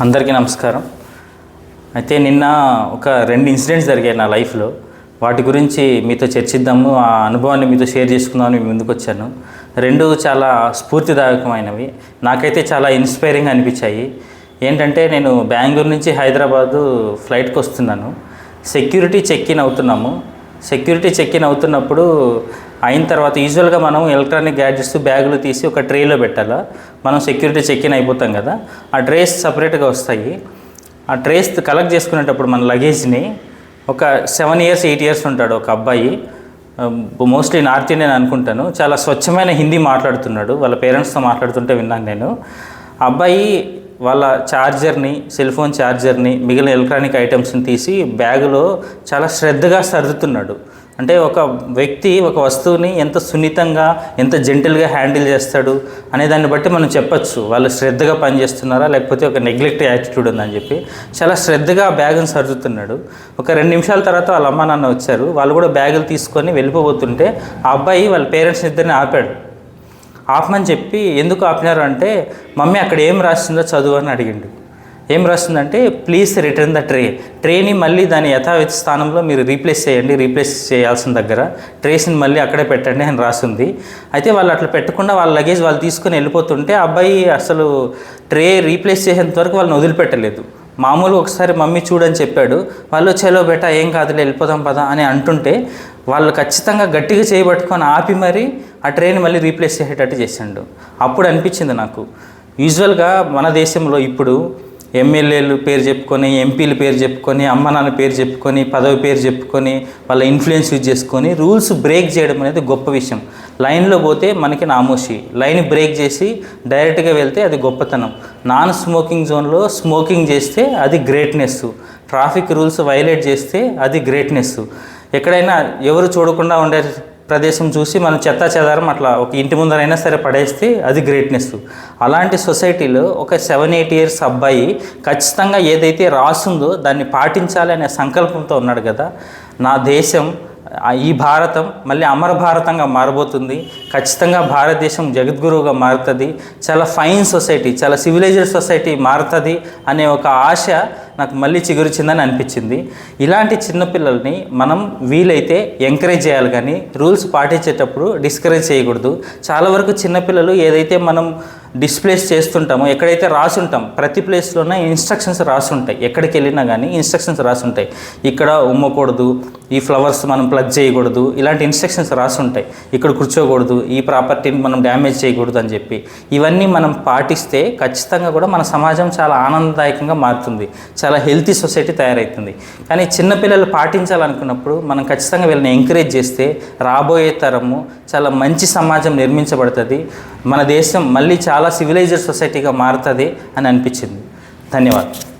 అందరికీ నమస్కారం. అయితే నిన్న ఒక రెండు ఇన్సిడెంట్స్ జరిగాయి నా లైఫ్లో. వాటి గురించి మీతో చర్చిద్దాము ఆ అనుభవాన్ని మీతో షేర్ చేసుకుందామని మీ ముందుకు వచ్చాను. రెండు చాలా స్ఫూర్తిదాయకమైనవి. నాకైతే చాలా ఇన్స్పైరింగ్ అనిపించాయి. ఏంటంటే నేను బెంగళూరు నుంచి హైదరాబాదు ఫ్లైట్కి వస్తున్నాను సెక్యూరిటీ చెక్ ఇన్ అవుతున్నాము. సెక్యూరిటీ చెక్ ఇన్ అవుతున్నప్పుడు అయిన తర్వాత యూజువల్గా మనం ఎలక్ట్రానిక్ గ్యాడ్జెట్స్ బ్యాగులు తీసి ఒక ట్రేలో పెట్టాలా? మనం సెక్యూరిటీ చెక్ ఇన్ అయిపోతాం కదా? ఆ ట్రేస్ సపరేట్గా వస్తాయి. ఆ ట్రేస్ కలెక్ట్ చేసుకునేటప్పుడు మన లగేజ్ని ఒక సెవెన్ ఇయర్స్ ఎయిట్ ఇయర్స్ ఉంటాడు ఒక అబ్బాయి. మోస్ట్లీ నార్త్ ఇండియన్ అనుకుంటాను. చాలా స్వచ్ఛమైన హిందీ మాట్లాడుతున్నాడు. వాళ్ళ పేరెంట్స్తో మాట్లాడుతుంటే విన్నాను నేను. ఆ అబ్బాయి వాళ్ళ ఛార్జర్ని సెల్ ఫోన్ ఛార్జర్ని మిగిలిన ఎలక్ట్రానిక్ ఐటమ్స్ని తీసి బ్యాగులో చాలా శ్రద్ధగా సర్దుతున్నాడు. అంటే ఒక వ్యక్తి ఒక వస్తువుని ఎంత సున్నితంగా ఎంత జెంటిల్గా హ్యాండిల్ చేస్తాడు అనే దాన్ని బట్టి మనం చెప్పచ్చు. వాళ్ళు శ్రద్ధగా పనిచేస్తున్నారా లేకపోతే ఒక నెగ్లెక్ట్ యాటిట్యూడ్ ఉందని చెప్పి. చాలా శ్రద్ధగా ఆ సర్దుతున్నాడు. ఒక రెండు నిమిషాల తర్వాత వాళ్ళ అమ్మ నాన్న వచ్చారు. వాళ్ళు కూడా బ్యాగులు తీసుకొని వెళ్ళిపోబోతుంటే ఆ అబ్బాయి వాళ్ళ పేరెంట్స్ ఇద్దరిని ఆపాడు. ఆపమని చెప్పి ఎందుకు ఆపినారు అంటే మమ్మీ అక్కడ ఏం రాసిందో చదువు అని అడిగిండు. ఏం రాస్తుందంటే ప్లీజ్ రిటర్న్ ద ట్రే ట్రేని మళ్ళీ దాని యథావిధ స్థానంలో మీరు రీప్లేస్ చేయండి రీప్లేస్ చేయాల్సిన దగ్గర. ట్రేస్ని మళ్ళీ అక్కడే పెట్టండి అని రాస్తుంది అయితే వాళ్ళు అట్లా పెట్టకుండా వాళ్ళ లగేజ్ వాళ్ళు తీసుకొని వెళ్ళిపోతుంటే అబ్బాయి అసలు ట్రే రీప్లేస్ చేసేంత వరకు వాళ్ళని వదిలిపెట్టలేదు. మామూలు ఒకసారి మమ్మీ చూడని చెప్పాడు. వాళ్ళు చలో బేటా ఏం కాదులే వెళ్ళిపోదాం పదా అని అంటుంటే వాళ్ళు ఖచ్చితంగా గట్టిగా చేయబట్టుకొని ఆపి మరీ ఆ ట్రైన్ మళ్ళీ రీప్లేస్ చేసేటట్టు చేసిండు. అప్పుడు అనిపించింది నాకు. యూజువల్గా మన దేశంలో ఇప్పుడు ఎమ్మెల్యేలు పేరు చెప్పుకొని ఎంపీల పేరు చెప్పుకొని అమ్మ నాన్న పేరు చెప్పుకొని పదవి పేరు చెప్పుకొని వాళ్ళ ఇన్ఫ్లుయెన్స్ యూజ్ చేసుకొని రూల్స్ బ్రేక్ చేయడం అనేది గొప్ప విషయం. లైన్లో పోతే మనకి నామోషి. లైన్ బ్రేక్ చేసి డైరెక్ట్గా వెళ్తే అది గొప్పతనం. నాన్ స్మోకింగ్ జోన్లో స్మోకింగ్ చేస్తే అది గ్రేట్నెస్ ట్రాఫిక్ రూల్స్ వైలేట్ చేస్తే అది గ్రేట్నెస్ ఎక్కడైనా ఎవరు చూడకుండా ఉండే ప్రదేశం చూసి మనం చెత్త చెదారం అట్లా ఒక ఇంటి ముందరైనా సరే పడేస్తే అది గ్రేట్నెస్ అలాంటి సొసైటీలో ఒక సెవెన్ ఎయిట్ ఇయర్స్ అబ్బాయి ఖచ్చితంగా ఏదైతే రాసుందో దాన్ని పాటించాలి అనే సంకల్పంతో ఉన్నాడు కదా. నా దేశం ఈ భారతం మళ్ళీ అమర భారతంగా మారబోతుంది. ఖచ్చితంగా భారతదేశం జగద్గురువుగా మారుతుంది. చాలా ఫైన్ సొసైటీ చాలా సివిలైజ్డ్ సొసైటీ మారుతుంది అనే ఒక ఆశ నాకు మళ్ళీ చిగురిచిందని అనిపించింది. ఇలాంటి చిన్నపిల్లల్ని మనం వీలైతే ఎంకరేజ్ చేయాలి కానీ రూల్స్ పాటించేటప్పుడు డిస్కరేజ్ చేయకూడదు. చాలా వరకు చిన్నపిల్లలు ఏదైతే మనం డిస్ప్లేస్ చేస్తుంటామో ఎక్కడైతే రాసి ఉంటాం ప్రతి ప్లేస్లోనే ఇన్స్ట్రక్షన్స్ రాసి ఉంటాయి. ఎక్కడికి వెళ్ళినా కానీ ఇన్స్ట్రక్షన్స్ రాసి ఉంటాయి. ఇక్కడ ఉమ్మకూడదు ఈ ఫ్లవర్స్ మనం ప్లగ్ చేయకూడదు ఇలాంటి ఇన్స్ట్రక్షన్స్ రాసి ఉంటాయి. ఇక్కడ కూర్చోకూడదు ఈ ప్రాపర్టీని మనం డ్యామేజ్ చేయకూడదు అని చెప్పి. ఇవన్నీ మనం పాటిస్తే ఖచ్చితంగా కూడా మన సమాజం చాలా ఆనందదాయకంగా మారుతుంది. చాలా హెల్తీ సొసైటీ తయారవుతుంది కానీ చిన్నపిల్లలు పాటించాలనుకున్నప్పుడు మనం ఖచ్చితంగా వీళ్ళని ఎంకరేజ్ చేస్తే రాబోయే తరము చాలా మంచి సమాజం నిర్మించబడుతుంది. మన దేశం మళ్ళీ చాలా సివిలైజ్డ్ సొసైటీగా మారుతుంది అని అనిపించింది. ధన్యవాదాలు.